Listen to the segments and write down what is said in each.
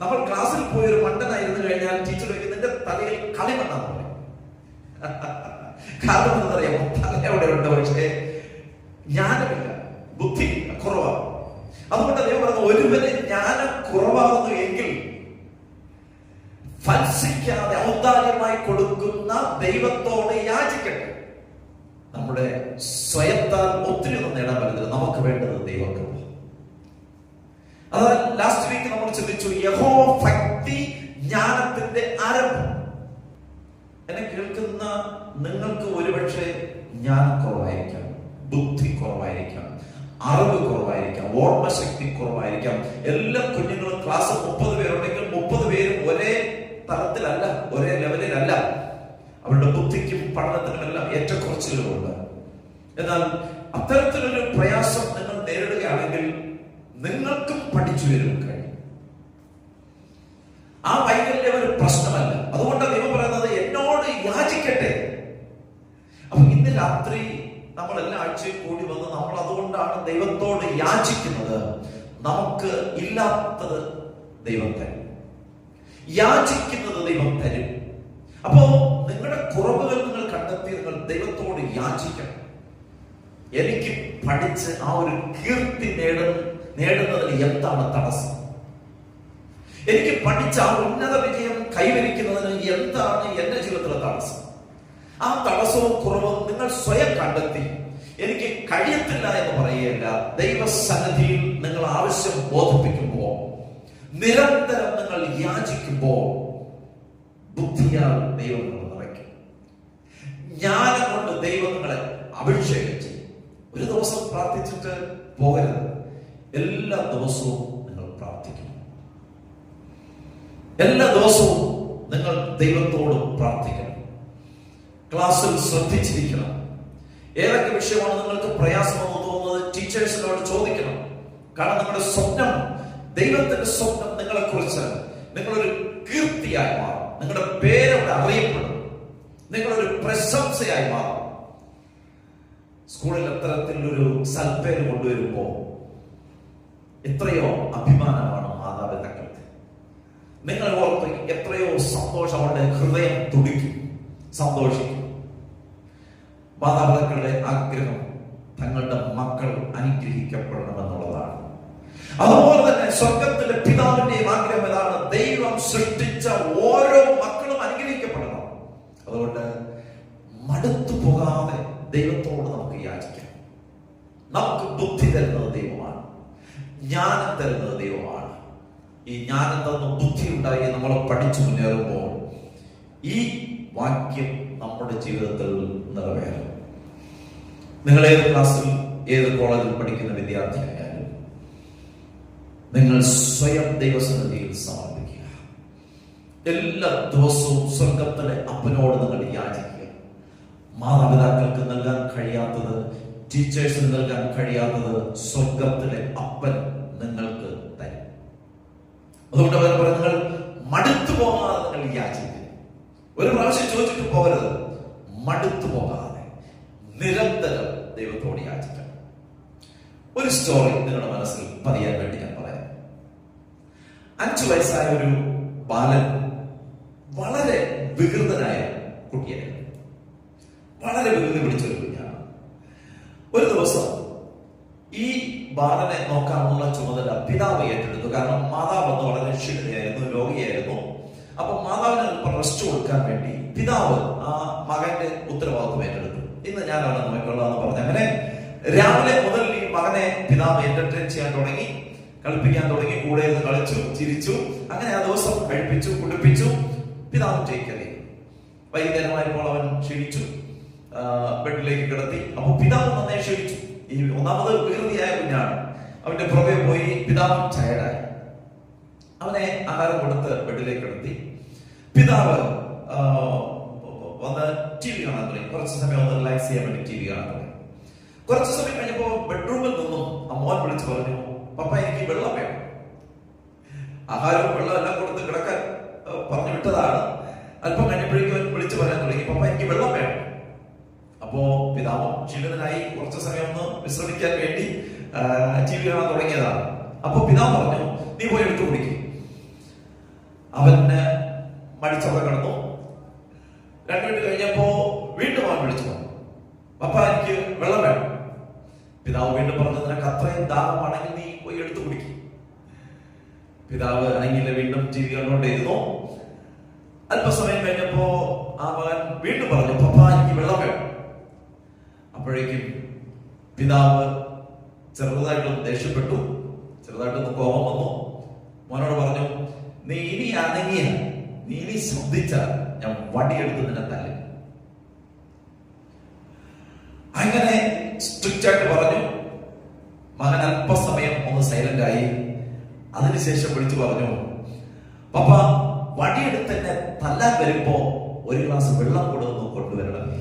നമ്മൾ ക്ലാസ്സിൽ പോയി ഒരു മണ്ടനായിരുന്നു കഴിഞ്ഞാൽ ടീച്ചർ ചോദിക്കും തലയിൽ കളിമണ്ണാ പറയും കാരണം എന്താണെന്നറിയാമോ തല അവിടെ ഉണ്ട് പക്ഷേ ജ്ഞാനമില്ല ബുദ്ധി കുറവാണ്. അതുകൊണ്ട് അദ്ദേഹം പറഞ്ഞു ഒരുവന് ജ്ഞാനം കുറവാകുന്നു എങ്കിൽ ഫൽസിക്കാതെ ഔദാര്യമായി കൊടുക്കുന്ന ദൈവത്തോട് യാചിക്കട്ടെ. നമ്മുടെ സ്വയത്താൽ ഒത്തിരി ഒന്നും നേടാൻ പറ്റത്തില്ല. നമുക്ക് വേണ്ടത് ദൈവകൃപ. ലാസ്റ്റ് വീക്ക് നമ്മൾ ചിന്തിച്ചു യഹോ ഭക്തി ജ്ഞാനത്തിന്റെ ആരംഭം എന്നെ കേൾക്കുന്ന നിങ്ങൾക്ക് ഒരുപക്ഷെ ജ്ഞാനം കുറവായിരിക്കാം ബുദ്ധി കുറവായിരിക്കാം അറിവ് കുറവായിരിക്കാം ഓർമ്മശക്തി കുറവായിരിക്കാം. എല്ലാ കുഞ്ഞുങ്ങളും ക്ലാസ് മുപ്പത് പേരുണ്ടെങ്കിൽ മുപ്പത് പേരും ഒരേ തലത്തിലല്ല ഒരേ ലെവലിലല്ല അവരുടെ ബുദ്ധിക്കും പഠനത്തിനും എല്ലാം ഏറ്റക്കുറച്ചിലുകളുണ്ട്. എന്നാൽ അത്തരത്തിലൊരു പ്രയാസം നിങ്ങൾ നേരിടുകയാണെങ്കിൽ നിങ്ങൾക്കും പഠിച്ചു വരും കഴിയും ആ വൈകല്യം ഒരു പ്രശ്നമല്ല. അതുകൊണ്ട് ദൈവം പറയുന്നത് എന്നോട് യാചിക്കട്ടെ. അപ്പൊ ഇന്ന് രാത്രി നമ്മൾ എല്ലാ ആഴ്ചയും കൂടി വന്ന് നമ്മൾ അതുകൊണ്ടാണ് ദൈവത്തോട് യാചിക്കുന്നത്. നമുക്ക് ഇല്ലാത്തത് ദൈവം തരും. യാചിക്കുന്നത് ദൈവം തരും. അപ്പോ നിങ്ങളുടെ കുറവുകൾ നിങ്ങൾ കണ്ടെത്തി നിങ്ങൾ ദൈവത്തോട് യാചിക്കണം. എനിക്ക് പഠിച്ച് ആ ഒരു കീർത്തി നേടുന്ന നേടുന്നതിന് എന്താണ് തടസ്സം? എനിക്ക് പഠിച്ച ആ ഉന്നത വിജയം കൈവരിക്കുന്നതിന് എന്താണ് എന്റെ ജീവിതത്തിലെ തടസ്സം? ആ തടസ്സവും കുറവും നിങ്ങൾ സ്വയം കണ്ടെത്തി. എനിക്ക് കഴിയത്തില്ല എന്ന് പറയുകയല്ല. ദൈവസന്നിധിയിൽ നിങ്ങൾ ആവശ്യം ബോധിപ്പിക്കുമ്പോൾ നിരന്തരം നിങ്ങൾ യാചിക്കുമ്പോൾ ബുദ്ധിയാൽ ദൈവം നിങ്ങൾ നിറയ്ക്കും. ജ്ഞാനം കൊണ്ട് ദൈവം നിങ്ങളെ അഭിഷേകം ചെയ്യും. ഒരു ദിവസം പ്രാർത്ഥിച്ചിട്ട് പോകരുത്. എല്ലാ ദിവസവും നിങ്ങൾ പ്രാർത്ഥിക്കണം എല്ലാ ദിവസവും നിങ്ങൾ ദൈവത്തോട് പ്രാർത്ഥിക്കണം. ക്ലാസ്സിൽ ശ്രദ്ധിച്ചിരിക്കണം. ഏതൊക്കെ വിഷയമാണ് നിങ്ങൾക്ക് പ്രയാസമെന്ന് തോന്നുന്നത് ടീച്ചേഴ്സിനോട് ചോദിക്കണം. കാരണം നിങ്ങളുടെ സ്വപ്നം ദൈവത്തിന്റെ സ്വപ്നം നിങ്ങളെ കുറിച്ച് നിങ്ങളൊരു കീർത്തിയായി മാറും. നിങ്ങളുടെ പേരവിടെ അറിയപ്പെടും. നിങ്ങളൊരു പ്രശംസയായി മാറും. സ്കൂളിൽ അത്തരത്തിലൊരു സൽപ്പേര് കൊണ്ടുവരുമ്പോ എത്രയോ അഭിമാനമാണ് മാതാപിതാക്കൾക്ക് നിങ്ങൾ ഓർത്ത് എത്രയോ സന്തോഷം അവരുടെ ഹൃദയം തുടിക്കും സന്തോഷിക്കും. മാതാപിതാക്കളുടെ ആഗ്രഹം തങ്ങളുടെ മക്കൾ അനുഗ്രഹിക്കപ്പെടണമെന്നുള്ളതാണ്. അതുപോലെ തന്നെ സ്വർഗത്തിലെ പിതാവിന്റെ ആഗ്രഹം ഇതാണ് ദൈവം സൃഷ്ടിച്ച ഓരോ മക്കളും അനുഗ്രഹിക്കപ്പെടണം. അതുകൊണ്ട് മടുത്തു പോകാതെ ദൈവത്തോട് നമുക്ക് യാചിക്കാം. നമുക്ക് ബുദ്ധി തരുന്നത് ദൈവമാണ്. ജ്ഞാനം തരുന്നത് ദൈവമാണ്. ഈ ജ്ഞാനം തന്ന ബുദ്ധി ഉണ്ടായി നമ്മൾ പഠിച്ചു മുന്നേറുമ്പോൾ ഈ വാക്യം നമ്മുടെ ജീവിതത്തിൽ നിറവേറും. നിങ്ങൾ ഏത് ക്ലാസ്സിൽ ഏത് കോളേജിൽ പഠിക്കുന്ന വിദ്യാർത്ഥിയായാലും നിങ്ങൾ സ്വയം ദൈവസന്നിധിയിൽ സമർപ്പിക്കുക. എല്ലാ ദിവസവും സ്വർഗത്തിലെ അപ്പനോട് നിങ്ങൾ യാചിക്കുക. മാതാപിതാക്കൾക്ക് നൽകാൻ കഴിയാത്തത് ടീച്ചേഴ്സിന് നൽകാൻ കഴിയാത്തത് സ്വർഗത്തിലെ അപ്പൻ അതുകൊണ്ട് അവർ പറഞ്ഞു നിങ്ങൾ മടുത്തു പോകാതെ നിങ്ങൾ യാചിക്കുക ഒരു പ്രാവശ്യം ചോദിച്ചിട്ട് പോകരുത്. മടുത്തു പോകാതെ നിരന്തരം ദൈവത്തോട് യാചിക്കണം ഒരു സ്റ്റോറി നിങ്ങളുടെ മനസ്സിൽ പതിയാൻ വേണ്ടി ഞാൻ പറയാം. അഞ്ചു വയസ്സായ ഒരു ബാലൻ വളരെ വികൃതനായ കുട്ടിയായിരുന്നു. വളരെ വികൃതി പിടിച്ചൊരു കുഞ്ഞാണ്. ഒരു ദിവസം ഈ ബാലനെ നോക്കാനുള്ള ചുമതല പിതാവ് ഏറ്റെടുത്തു. കാരണം മാതാവ് അന്ന് വളരെ ക്ഷീണതയായിരുന്നു രോഗിയായിരുന്നു. അപ്പൊ മാതാവിന് റെസ്റ്റ് കൊടുക്കാൻ വേണ്ടി പിതാവ് ആ മകന്റെ ഉത്തരവാദിത്വം ഏറ്റെടുത്തു. ഇന്ന് ഞാനാണ് നോക്കിക്കൊള്ളാം എന്ന് പറഞ്ഞു അങ്ങനെ രാവിലെ മുതൽ ഈ മകനെ പിതാവ് എന്റർടൈൻ ചെയ്യാൻ തുടങ്ങി കളിപ്പിക്കാൻ തുടങ്ങി കൂടെ ഇരുന്ന് കളിച്ചു ചിരിച്ചു അങ്ങനെ ആ ദിവസം കഴിപ്പിച്ചു കുടിപ്പിച്ചു പിതാവ് ടേക്കറി വൈകുന്നേരമായപ്പോൾ അവൻ ക്ഷീണിച്ചു ബെഡിലേക്ക് കിടത്തി. അപ്പൊ പിതാവ് നന്നായി ക്ഷീണിച്ചു. ഒന്നാമത് വികൃതിയായ കുഞ്ഞാണ്. അവന്റെ പുറകെ പോയി പിതാവ് ചയടായി അവനെ ആഹാരം കൊടുത്ത് ബെഡിലേക്ക് കിടത്തി. പിതാവ് വന്ന് ടി വി കാണാൻ തുടങ്ങി. കുറച്ച് സമയം ഒന്ന് റിലാക്സ് ചെയ്യാൻ വേണ്ടി ടി വി കാണാൻ തുടങ്ങി. കുറച്ച് സമയം കഴിഞ്ഞപ്പോ ബെഡ്റൂമിൽ നിന്നും മോൻ വിളിച്ചു പറഞ്ഞു പപ്പ എനിക്ക് വെള്ളം വേണം. ആഹാരവും വെള്ളം എല്ലാം കൊടുത്ത് കിടക്കാൻ പറഞ്ഞു വിട്ടതാണ്. അല്പം കഴിഞ്ഞപ്പോഴേക്കും വിളിച്ചു പറയാൻ തുടങ്ങി പപ്പ എനിക്ക് വെള്ളം വേണം. അപ്പോ പിതാവ് ജീവനായി കുറച്ച് സമയം ഒന്ന് വിശ്രമിക്കാൻ വേണ്ടി കാണാൻ തുടങ്ങിയതാണ്. അപ്പൊ പിതാവ് പറഞ്ഞു നീ പോയി എടുത്തു കുടിക്കും. അവന് മടിച്ചവിടെ കിടന്നു. രണ്ടു മിനിറ്റ് കഴിഞ്ഞപ്പോ വീണ്ടും അവൻ വിളിച്ചു പപ്പ എനിക്ക് വെള്ളം വേണം. പിതാവ് വീണ്ടും പറഞ്ഞു നിനക്ക് അത്രയും ദാഹമാണെങ്കിൽ നീ പോയി എടുത്തു കുടിക്കും. പിതാവ് അല്ലെങ്കിൽ വീണ്ടും ജീവി കണ്ടുകൊണ്ടിരുന്നു അല്പസമയം കഴിഞ്ഞപ്പോ ആ മകൻ വീണ്ടും പറഞ്ഞു പപ്പ എനിക്ക് വെള്ളം വേണം അപ്പോഴേക്കും പിതാവ് ചെറുതായിട്ടൊന്ന് ദേഷ്യപ്പെട്ടു. ചെറുതായിട്ടൊന്ന് കോപം വന്നു. മോനോട് പറഞ്ഞു നീ ഇനി അനങ്ങിയ നീ ഇനി ശ്രദ്ധിച്ചാൽ ഞാൻ വടിയെടുത്ത് നിന്നെ തല്ലും. അങ്ങനെ സ്ട്രിക്റ്റ് ആയിട്ട് പറഞ്ഞു. മകൻ അല്പസമയം ഒന്ന് സൈലന്റ് ആയി. അതിനുശേഷം വിളിച്ചു പറഞ്ഞു പപ്പ വടിയെടുത്ത് എന്നെ തല്ലാൻ വരുമ്പോ ഒരു ഗ്ലാസ് വെള്ളം കൂടെ കൊണ്ടുവരണമേ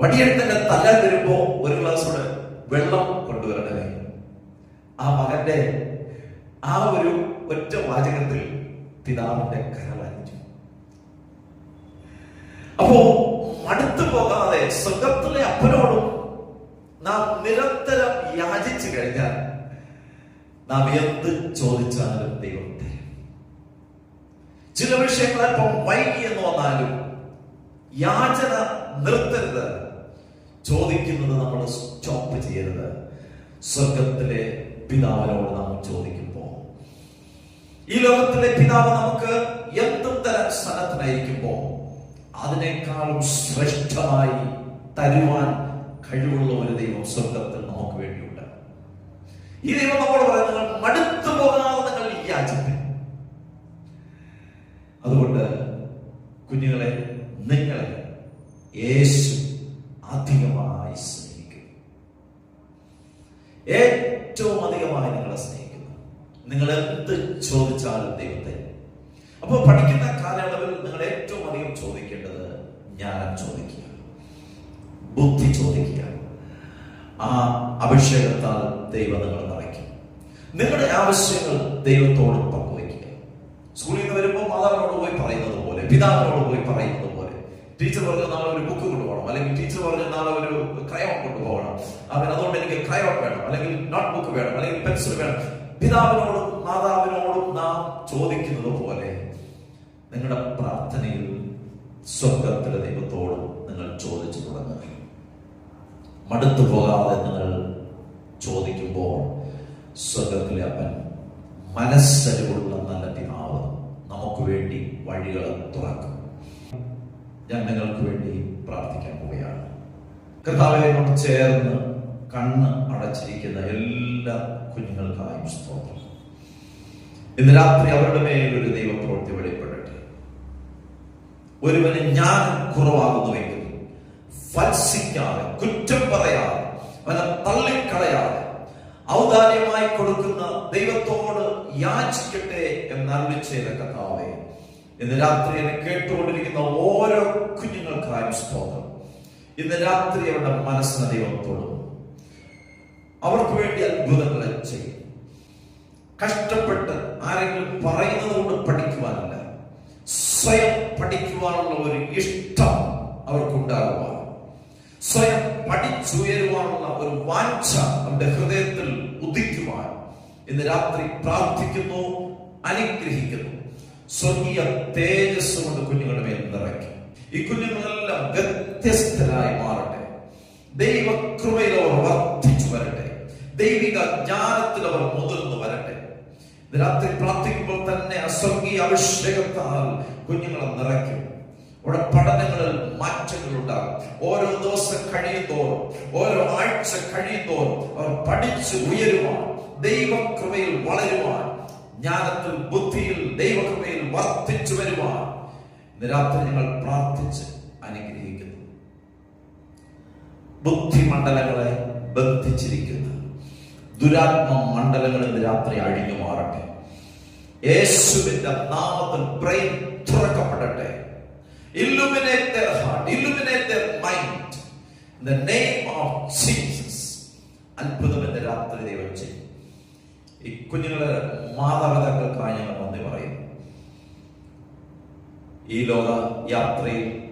വടിയെടുത്ത് എന്നെ തല്ലാൻ വരുമ്പോ ഒരു ഗ്ലാസ് കൂടെ വെള്ളം കൊണ്ടുവരണേ ആ മകന്റെ ആ ഒരു ഒറ്റ വാചകത്തിൽ പിതാവിന്റെ കരവലിച്ചു അപ്പോ മടുത്തു പോകാതെ സ്വർഗത്തിലെ അപ്പനോടും നാം നിരന്തരം യാചിച്ചു കഴിഞ്ഞാൽ നാം എന്ത് ചോദിച്ചാലും ദൈവം തരും. ചില വിഷയങ്ങൾ അല്പം വൈകി എന്ന് വന്നാലും യാചന നിർത്തരുത്. ചോദിക്കുന്നത് നമ്മൾ സ്റ്റോപ്പ് ചെയ്യരുത്. സ്വർഗത്തിലെ പിതാവിനോട് നാം ചോദിക്കുമ്പോൾ. ഈ ലോകത്തിലെ പിതാവ് നമുക്ക് എന്തും തരം സ്ഥലത്തിനായിരിക്കുമ്പോ അതിനേക്കാളും ശ്രേഷ്ഠമായി തരുവാൻ കഴിവുള്ള ഒരു ദൈവം സ്വർഗത്തിൽ നമുക്ക് വേണ്ടിയുണ്ട്. ഈ ദൈവം നമ്മോട് പറയുന്നത് മടുത്തു പോകാതെ നിങ്ങൾ അതുകൊണ്ട് കുഞ്ഞുങ്ങളെ നിങ്ങളെ യേശു അധികമായി സ്നേഹിക്കും. ഏറ്റവും അധികമായി നിങ്ങളെ സ്നേഹിക്കുന്നു. നിങ്ങൾ എന്ത് ചോദിച്ചാലും ദൈവത്തെ. അപ്പോൾ പഠിക്കുന്ന കാലയളവിൽ നിങ്ങൾ ഏറ്റവും അധികം ചോദിക്കേണ്ടത് ജ്ഞാനം ചോദിക്കുക ബുദ്ധി ചോദിക്കുക ആ അഭിഷേകത്താൽ ദൈവം നിങ്ങൾ നിറയ്ക്കും. നിങ്ങളുടെ ആവശ്യങ്ങൾ ദൈവത്തോട് പങ്കുവയ്ക്കുക. സ്കൂളിൽ നിന്ന് വരുമ്പോൾ മാതാവിനോട് പോയി പറയുന്നത് പോലെ പിതാവിനോട് പോയി പോലെ ടീച്ചർ പറഞ്ഞ നാളെ ഒരു ബുക്ക് കൊണ്ടുപോകണം. അല്ലെങ്കിൽ ടീച്ചർ പറഞ്ഞ നാളെ ഒരു ക്രയോൺ കൊണ്ടുപോകണം. അവൻ അതുകൊണ്ട് എനിക്ക് ക്രയോൺ വേണം. അല്ലെങ്കിൽ നോട്ട് ബുക്ക് വേണം. അല്ലെങ്കിൽ പെൻസിൽ വേണം. പിതാവിനോടും മാതാവിനോടും നാം ചോദിക്കുന്നത് പോലെ നിങ്ങളുടെ പ്രാർത്ഥനയിൽ സ്വർഗത്തിലെ ദൈവത്തോടും നിങ്ങൾ ചോദിച്ചു തുടങ്ങുക. മടുത്തു പോകാതെ നിങ്ങൾ ചോദിക്കുമ്പോൾ സ്വർഗത്തിലെ അപ്പൻ മനസ്സരിവുള്ള നല്ല പിതാവ് നമുക്ക് വേണ്ടി വഴികൾ തുറക്കും. ഞാൻ നിങ്ങൾക്ക് വേണ്ടി പ്രാർത്ഥിക്കാൻ പോവുകയാണ്. കർത്താവിനോട് ചേർന്ന് കണ്ണ് അടച്ചിരിക്കുന്ന എല്ലാ കുഞ്ഞുങ്ങൾക്കായും സ്തോത്രം. ഇന്ന് രാത്രി അവരുടെ മേൽ ഒരു ദൈവപ്രവൃത്തി വെളിപ്പെടട്ടെ. ഒരുവന് ഞാൻ കുറവാകുന്നുവെങ്കിൽ ഫൽസിക്കാതെ കുറ്റം പറയാതെ അവനെ തള്ളിക്കളയാതെ ഔദാര്യമായി കൊടുക്കുന്ന ദൈവത്തോട് യാചിക്കട്ടെ എന്നറിവിച്ചേത കഥാവെ ഇന്ന് രാത്രി എന്നെ കേട്ടുകൊണ്ടിരിക്കുന്ന ഓരോ കുഞ്ഞുങ്ങൾക്കായും സ്തോത്രം. ഇന്ന് രാത്രി അവരുടെ മനസ്സിനെ ദൈവത്തോടും അവർക്ക് വേണ്ടി അത്ഭുതങ്ങൾ ചെയ്യും. കഷ്ടപ്പെട്ട് ആരെങ്കിലും പറയുന്നത് കൊണ്ട് പഠിക്കുവാനല്ല. സ്വയം പഠിക്കുവാനുള്ള ഒരു ഇഷ്ടം അവർക്കുണ്ടാകുവാൻ. സ്വയം പഠിച്ചുയരുവാനുള്ള ഒരു വാഞ്ച അവരുടെ ഹൃദയത്തിൽ ഉദിക്കുവാൻ. ഇന്ന് രാത്രി പ്രാർത്ഥിക്കുന്നു അനുഗ്രഹിക്കുന്നു. സ്വർഗീയ തേജസ് കൊണ്ട് കുഞ്ഞുങ്ങളുടെ മേൽ നിറയ്ക്കും. ഈ കുഞ്ഞുങ്ങളെല്ലാം വ്യത്യസ്തരായി മാറട്ടെ. ദൈവകൃപയിൽ അവർ വർദ്ധിച്ചു വരട്ടെ. ദൈവിക ജ്ഞാനത്തിൽ അവർ മുതിർന്നു വരട്ടെ. രാത്രി പ്രാർത്ഥിക്കുമ്പോൾ തന്നെ അസ്വർഗീയ അഭിഷേകത്താൽ കുഞ്ഞുങ്ങളെ നിറയ്ക്കും. അവിടെ പഠനങ്ങളിൽ മാറ്റങ്ങൾ ഉണ്ടാകും. ഓരോ ദിവസം കഴിയുന്തോറും ഓരോ ആഴ്ച കഴിയുന്തോറും അവർ പഠിച്ച് ഉയരുവാൻ ദൈവകൃപയിൽ വളരുവാൻ ജ്ഞാനത്തിൽ ബുദ്ധിയിൽ വർദ്ധിച്ചു വരുവാൻ. നിരാത്രി രാത്രി ഞങ്ങൾ പ്രാർത്ഥിച്ച് അനുഗ്രഹിക്കുന്നു. ബുദ്ധിമണ്ഡലങ്ങളെ ബന്ധിച്ചിരിക്കുന്ന. ദുരാത്മ മണ്ഡലങ്ങൾ ഇന്ന് രാത്രി അഴിഞ്ഞു മാറട്ടെ. യേശുവിന്റെ നാമത്തിൽ ബ്രെയിൻ തുറക്കപ്പെടട്ടെ. Illuminate their heart illuminate their mind. In the അത്ഭുതം എന്റെ രാത്രി ദൈവം ചെയ്യും. ഈ കുഞ്ഞുങ്ങളെ മാതാപിതാക്കൾക്കായി ഞങ്ങൾ നന്ദി പറയുന്നു. ഈ ലോക യാത്രയിൽ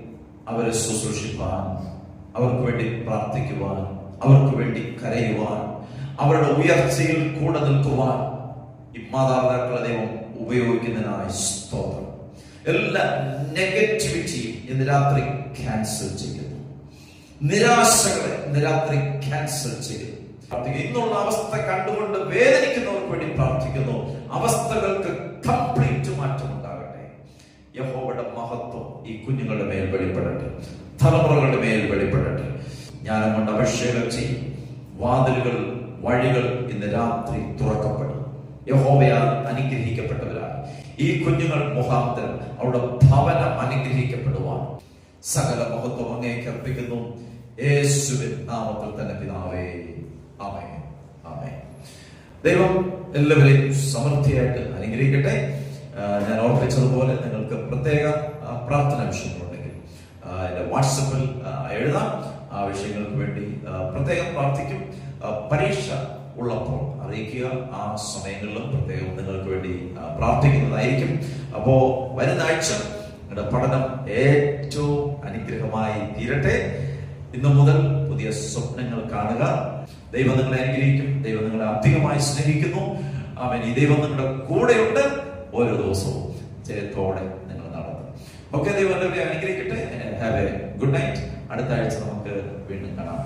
അവരെ ശുശ്രൂഷിപ്പാൻ അവർക്ക് വേണ്ടി പ്രാർത്ഥിക്കുവാൻ അവർക്ക് വേണ്ടി കരയുവാൻ അവരുടെ ഉയർച്ചയിൽ കൂടെ നിൽക്കുവാൻ മാതാപിതാക്കളെ ദൈവം ഉപയോഗിക്കുന്നതിനായി സ്തോത്രം. എല്ലാ നെഗറ്റിവിറ്റിയും ഇന്ന് രാത്രി ക്യാൻസൽ ചെയ്യുന്നു. നിരാശകളെ ഇന്ന് രാത്രി ക്യാൻസൽ ചെയ്യുന്നു. ഇന്നുള്ള അവസ്ഥ കണ്ടുകൊണ്ട് വേദനിക്കുന്നവർക്ക് വേണ്ടി പ്രാർത്ഥിക്കുന്നു. അവസ്ഥകൾക്ക് കംപ്ലീറ്റ് മാറ്റം ഉണ്ടാകട്ടെ യഹോവയുടെ മഹത്വം ഈ കുഞ്ഞുങ്ങളുടെ മേൽ വെളിപ്പെടട്ടെ. തലമുറകളുടെ മേൽ വെളിപ്പെടട്ടെ. ജ്ഞാനം കൊണ്ട് അഭിഷേകം ചെയ്യും. വാതിലുകൾ വഴികൾ ഇന്ന് രാത്രി തുറക്കപ്പെടും. യഹോവയാൽ അനുഗ്രഹിക്കപ്പെട്ടവരാണ്. ഈ കുഞ്ഞുങ്ങൾ മുഖാന്തരം അവരുടെ ഭവനം അനുഗ്രഹിക്കപ്പെടുവാൻ സകല മഹത്വം അങ്ങേക്ക് അർപ്പിക്കുന്നു. യേശുവിൻ നാമത്തിൽ തന്നെ പിതാവേ. ആമേൻ. ആമേൻ. ദൈവം എല്ലാവരെയും സമൃദ്ധിയായിട്ട് അനുഗ്രഹിക്കട്ടെ. ഞാൻ ഓർപ്പിച്ചതുപോലെ നിങ്ങൾക്ക് പ്രത്യേക പ്രാർത്ഥന വിഷയങ്ങളുണ്ടെങ്കിൽ എന്റെ വാട്സപ്പിൽ എഴുതാം. ആ വിഷയങ്ങൾക്ക് വേണ്ടി പ്രത്യേകം പ്രാർത്ഥിക്കും. പരീക്ഷ ഉള്ളപ്പോൾ അറിയിക്കുക. ആ സമയങ്ങളിലും പ്രത്യേകം നിങ്ങൾക്ക് വേണ്ടി പ്രാർത്ഥിക്കുന്നതായിരിക്കും. അപ്പോ വരുന്ന ആഴ്ച നിങ്ങളുടെ പഠനം ഏറ്റവും അനുഗ്രഹമായി തീരട്ടെ. ഇന്നു മുതൽ പുതിയ സ്വപ്നങ്ങൾ കാണുക. ദൈവം നിങ്ങളെ അനുഗ്രഹിക്കും. ദൈവം നിങ്ങളെ അധികമായി സ്നേഹിക്കുന്നു. അവൻ ഈ ദൈവം നിങ്ങളുടെ കൂടെയുണ്ട്. ഓരോ ദിവസവും ജയത്തോടെ നിങ്ങൾ നടന്നു. ഓക്കെ ദൈവം അനുഗ്രഹിക്കട്ടെ. ഹാവ് എ ഗുഡ് നൈറ്റ് അടുത്ത ആഴ്ച നമുക്ക് വീണ്ടും കാണാം.